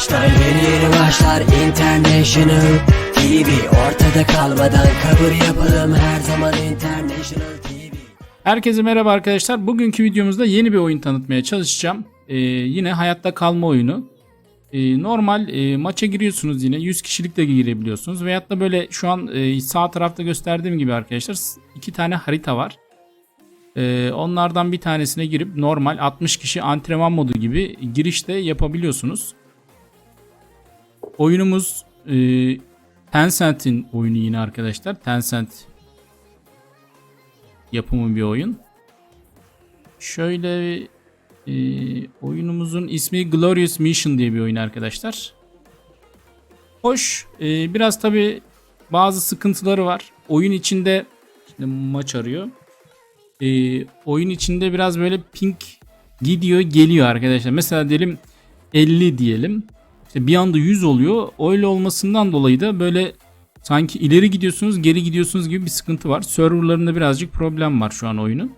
başlar Yeni yeni başlar International TV Ortada kalmadan kabul yapalım Her zaman International TV Herkese merhaba arkadaşlar. Bugünkü videomuzda yeni bir oyun tanıtmaya çalışacağım. Ee, yine hayatta kalma oyunu. Ee, normal e, maça giriyorsunuz yine 100 kişilik de girebiliyorsunuz. Veyahut da böyle şu an e, sağ tarafta gösterdiğim gibi arkadaşlar iki tane harita var. Ee, onlardan bir tanesine girip normal 60 kişi antrenman modu gibi girişte yapabiliyorsunuz. Oyunumuz e, Tencent'in oyunu yine arkadaşlar. Tencent yapımı bir oyun. Şöyle e, oyunumuzun ismi Glorious Mission diye bir oyun arkadaşlar. Hoş. e, biraz tabi bazı sıkıntıları var. Oyun içinde şimdi maç arıyor. E, oyun içinde biraz böyle ping gidiyor geliyor arkadaşlar. Mesela diyelim 50 diyelim. İşte bir anda 100 oluyor. Öyle olmasından dolayı da böyle sanki ileri gidiyorsunuz geri gidiyorsunuz gibi bir sıkıntı var. Serverlarında birazcık problem var şu an oyunun.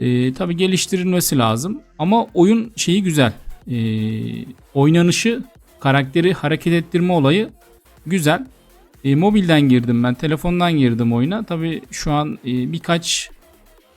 Ee, tabi geliştirilmesi lazım. Ama oyun şeyi güzel. Ee, oynanışı, karakteri hareket ettirme olayı güzel. Ee, mobilden girdim ben. Telefondan girdim oyuna. Tabi şu an e, birkaç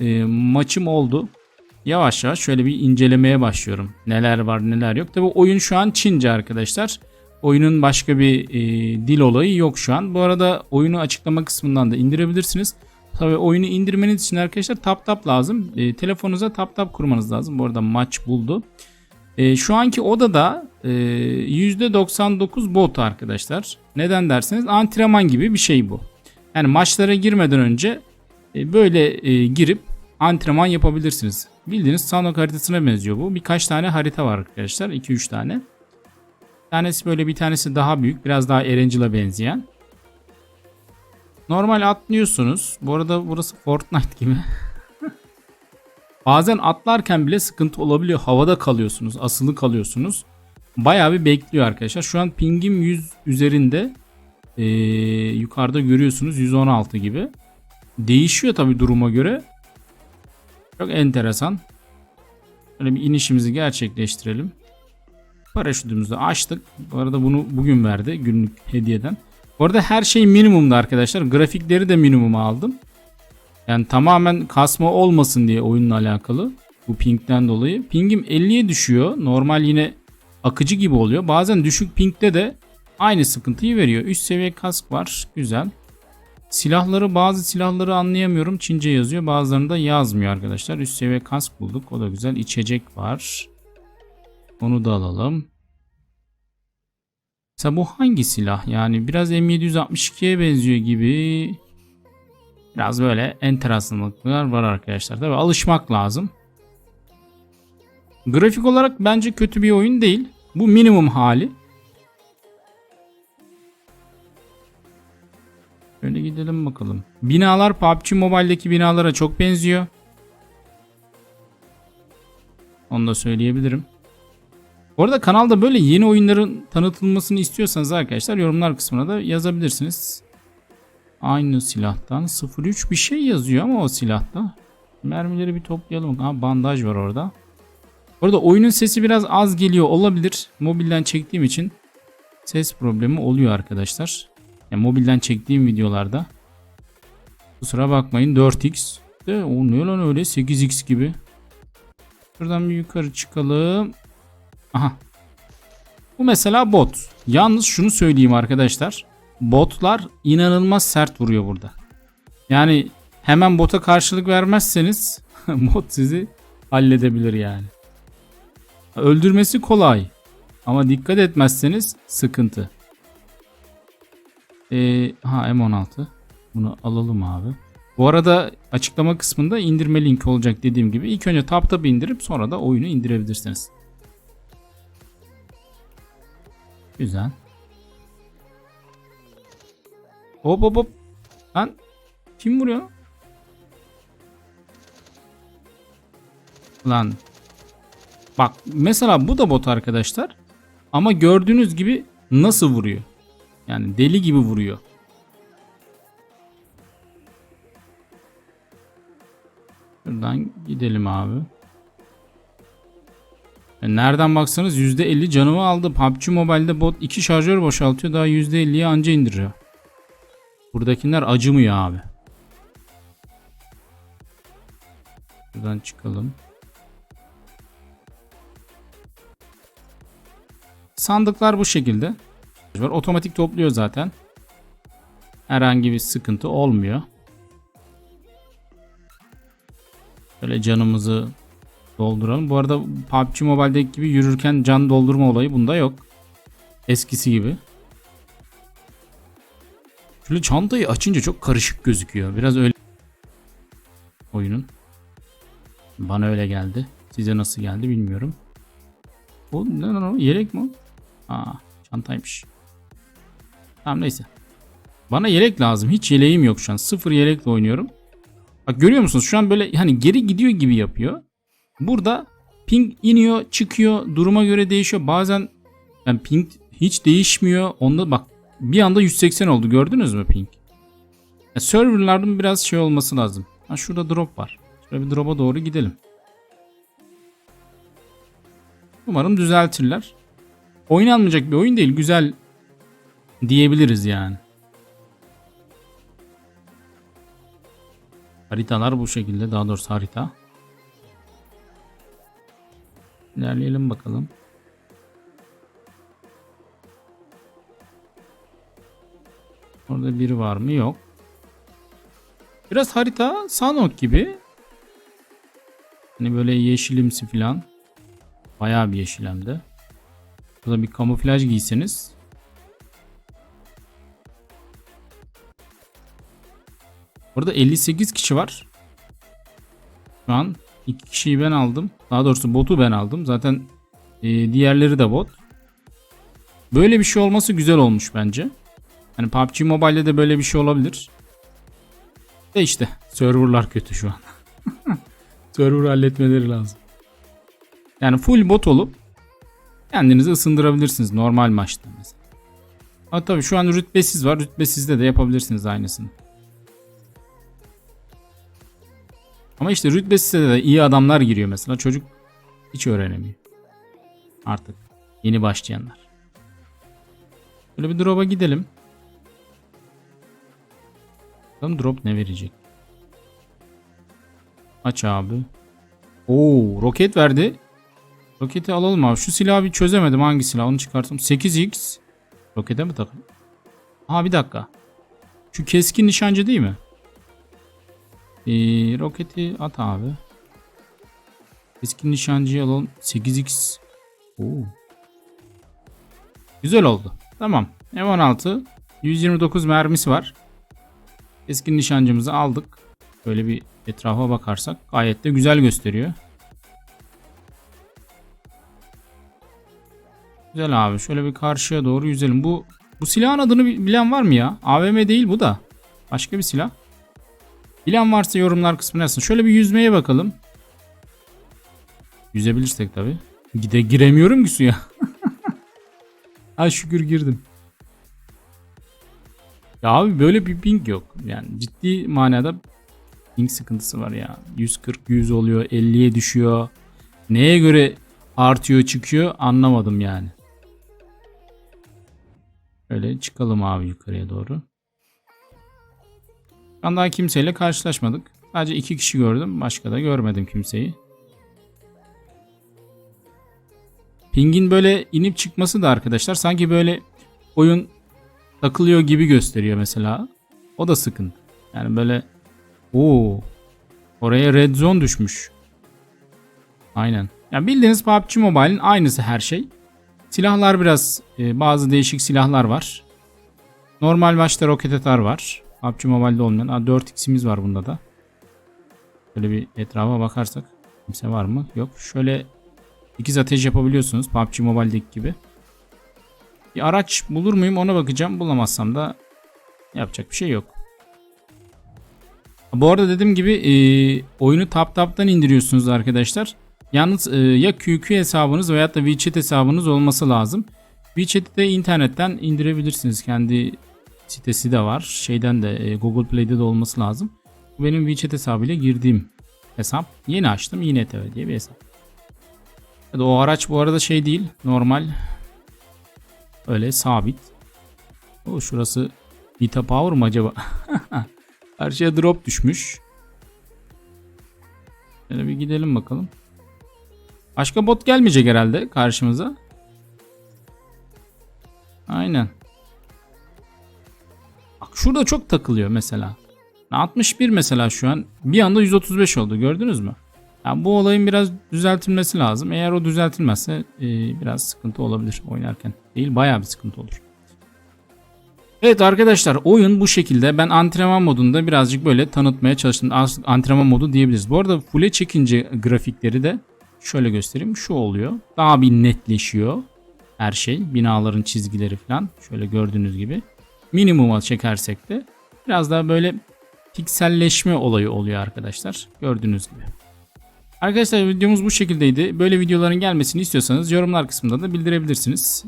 e, maçım oldu. Yavaş yavaş şöyle bir incelemeye başlıyorum. Neler var neler yok. Tabi oyun şu an Çince arkadaşlar. Oyunun başka bir e, dil olayı yok şu an. Bu arada oyunu açıklama kısmından da indirebilirsiniz. Tabii oyunu indirmeniz için arkadaşlar tap tap lazım. E, telefonunuza tap tap kurmanız lazım. Bu arada maç buldu. E, şu anki odada e, %99 bot arkadaşlar. Neden derseniz antrenman gibi bir şey bu. Yani maçlara girmeden önce e, böyle e, girip antrenman yapabilirsiniz. Bildiğiniz Sanok haritasına benziyor bu. Birkaç tane harita var arkadaşlar. 2-3 tane. Bir tanesi böyle bir tanesi daha büyük. Biraz daha Erangel'a benzeyen. Normal atlıyorsunuz. Bu arada burası Fortnite gibi. Bazen atlarken bile sıkıntı olabiliyor. Havada kalıyorsunuz. Asılı kalıyorsunuz. Bayağı bir bekliyor arkadaşlar. Şu an pingim 100 üzerinde. Ee, yukarıda görüyorsunuz 116 gibi. Değişiyor tabi duruma göre. Çok enteresan. Böyle bir inişimizi gerçekleştirelim. Paraşütümüzü açtık. Bu arada bunu bugün verdi günlük hediyeden. Bu arada her şey minimumda arkadaşlar. Grafikleri de minimuma aldım. Yani tamamen kasma olmasın diye oyunla alakalı. Bu pingden dolayı. Pingim 50'ye düşüyor. Normal yine akıcı gibi oluyor. Bazen düşük pingde de aynı sıkıntıyı veriyor. Üst seviye kask var. Güzel. Silahları bazı silahları anlayamıyorum. Çince yazıyor. Bazılarında yazmıyor arkadaşlar. Üst seviye kask bulduk. O da güzel. İçecek var. Onu da alalım. Mesela bu hangi silah? Yani biraz M762'ye benziyor gibi. Biraz böyle enteresanlıklar var arkadaşlar. Tabi alışmak lazım. Grafik olarak bence kötü bir oyun değil. Bu minimum hali. Şöyle gidelim bakalım. Binalar PUBG Mobile'deki binalara çok benziyor. Onu da söyleyebilirim. Bu arada kanalda böyle yeni oyunların tanıtılmasını istiyorsanız arkadaşlar yorumlar kısmına da yazabilirsiniz. Aynı silahtan 03 bir şey yazıyor ama o silahta. Mermileri bir toplayalım. Ha bandaj var orada. Orada oyunun sesi biraz az geliyor olabilir. Mobilden çektiğim için ses problemi oluyor arkadaşlar. Yani mobilden çektiğim videolarda. Kusura bakmayın 4x. De o ne lan öyle 8x gibi. Şuradan bir yukarı çıkalım. Aha. Bu mesela bot. Yalnız şunu söyleyeyim arkadaşlar. Botlar inanılmaz sert vuruyor burada. Yani hemen bota karşılık vermezseniz bot sizi halledebilir yani. Öldürmesi kolay. Ama dikkat etmezseniz sıkıntı. Ee, ha M16. Bunu alalım abi. Bu arada açıklama kısmında indirme linki olacak dediğim gibi. İlk önce tap tap indirip sonra da oyunu indirebilirsiniz. Güzel. Hop hop hop. Lan kim vuruyor? Lan. Bak mesela bu da bot arkadaşlar. Ama gördüğünüz gibi nasıl vuruyor? Yani deli gibi vuruyor. Şuradan gidelim abi. Yani nereden baksanız %50 canımı aldı. PUBG Mobile'de bot 2 şarjör boşaltıyor. Daha %50'ye anca indiriyor. Buradakiler acımıyor abi. Buradan çıkalım. Sandıklar bu şekilde. Var. Otomatik topluyor zaten. Herhangi bir sıkıntı olmuyor. Böyle canımızı dolduralım. Bu arada PUBG Mobile'deki gibi yürürken can doldurma olayı bunda yok. Eskisi gibi. Şöyle çantayı açınca çok karışık gözüküyor. Biraz öyle oyunun. Bana öyle geldi. Size nasıl geldi bilmiyorum. O ne lan o? Yelek mi o? Aa, çantaymış. Tamam neyse. Bana yelek lazım. Hiç yeleğim yok şu an. Sıfır yelekle oynuyorum. Bak görüyor musunuz? Şu an böyle hani geri gidiyor gibi yapıyor. Burada ping iniyor, çıkıyor. Duruma göre değişiyor. Bazen yani ping hiç değişmiyor. Onda bak bir anda 180 oldu. Gördünüz mü ping? Ya, serverlarda biraz şey olması lazım. Ha şurada drop var. Şöyle bir drop'a doğru gidelim. Umarım düzeltirler. Oynanmayacak bir oyun değil. Güzel diyebiliriz yani. Haritalar bu şekilde. Daha doğrusu harita. İlerleyelim bakalım. Orada biri var mı? Yok. Biraz harita Sanok gibi. Hani böyle yeşilimsi filan. Bayağı bir yeşil hem de. Burada bir kamuflaj giyseniz. Burada 58 kişi var. Şu an iki kişiyi ben aldım. Daha doğrusu botu ben aldım. Zaten e, diğerleri de bot. Böyle bir şey olması güzel olmuş bence. Hani PUBG Mobile'de de böyle bir şey olabilir. De işte serverlar kötü şu an. Server halletmeleri lazım. Yani full bot olup kendinizi ısındırabilirsiniz normal maçta mesela. Ha tabii şu an rütbesiz var. Rütbesizde de yapabilirsiniz aynısını. Ama işte rütbesizde de iyi adamlar giriyor mesela. Çocuk hiç öğrenemiyor. Artık yeni başlayanlar. Böyle bir drop'a gidelim. Bakalım drop ne verecek. Aç abi. Oo, roket verdi. Roketi alalım abi. Şu silahı bir çözemedim. Hangi silah? Onu çıkarttım. 8x. Rokete mi takın? Ha bir dakika. Şu keskin nişancı değil mi? Ee, roketi at abi. Keskin nişancıyı alalım. 8x. Oo. Güzel oldu. Tamam. M16 129 mermisi var. Keskin nişancımızı aldık. Böyle bir etrafa bakarsak gayet de güzel gösteriyor. Güzel abi. Şöyle bir karşıya doğru yüzelim. Bu bu silahın adını bilen var mı ya? AVM değil bu da. Başka bir silah. Bilen varsa yorumlar kısmına yazsın. Şöyle bir yüzmeye bakalım. Yüzebilirsek tabi. Gide giremiyorum ki suya. ha şükür girdim. Ya abi böyle bir ping yok. Yani ciddi manada ping sıkıntısı var ya. 140 100 oluyor, 50'ye düşüyor. Neye göre artıyor çıkıyor anlamadım yani. Öyle çıkalım abi yukarıya doğru. An daha kimseyle karşılaşmadık. Sadece iki kişi gördüm. Başka da görmedim kimseyi. Ping'in böyle inip çıkması da arkadaşlar sanki böyle oyun takılıyor gibi gösteriyor mesela. O da sıkıntı. Yani böyle Oo. Oraya red zone düşmüş. Aynen. Yani bildiğiniz PUBG Mobile'in aynısı her şey. Silahlar biraz e, bazı değişik silahlar var. Normal başta roket atar var. PUBG Mobile'de olmayan. Aa, 4x'imiz var bunda da. Şöyle bir etrafa bakarsak. Kimse var mı? Yok. Şöyle ikiz ateş yapabiliyorsunuz. PUBG Mobile'deki gibi. Bir araç bulur muyum ona bakacağım. Bulamazsam da yapacak bir şey yok. Bu arada dediğim gibi e, oyunu TapTap'tan indiriyorsunuz arkadaşlar. Yalnız e, ya QQ hesabınız veya da WeChat hesabınız olması lazım. WeChat'i de internetten indirebilirsiniz. Kendi sitesi de var. Şeyden de e, Google Play'de de olması lazım. Benim WeChat hesabıyla girdiğim hesap. Yeni açtım. Yine TV diye bir hesap. Evet, o araç bu arada şey değil. Normal. Öyle sabit. O şurası Vita Power mı acaba? Karşıya drop düşmüş. Şöyle bir gidelim bakalım. Başka bot gelmeyecek herhalde karşımıza. Aynen. Şurada çok takılıyor mesela. 61 mesela şu an. Bir anda 135 oldu gördünüz mü? Yani bu olayın biraz düzeltilmesi lazım. Eğer o düzeltilmezse e, biraz sıkıntı olabilir oynarken. Değil bayağı bir sıkıntı olur. Evet arkadaşlar oyun bu şekilde. Ben antrenman modunda birazcık böyle tanıtmaya çalıştım. Antrenman modu diyebiliriz. Bu arada full'e çekince grafikleri de şöyle göstereyim. Şu oluyor. Daha bir netleşiyor her şey. Binaların çizgileri falan. Şöyle gördüğünüz gibi. Minimuma çekersek de biraz daha böyle pikselleşme olayı oluyor arkadaşlar. Gördüğünüz gibi. Arkadaşlar videomuz bu şekildeydi. Böyle videoların gelmesini istiyorsanız yorumlar kısmında da bildirebilirsiniz.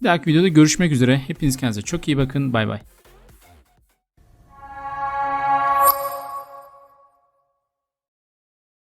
Bir dahaki videoda görüşmek üzere. Hepiniz kendinize çok iyi bakın. Bay bay.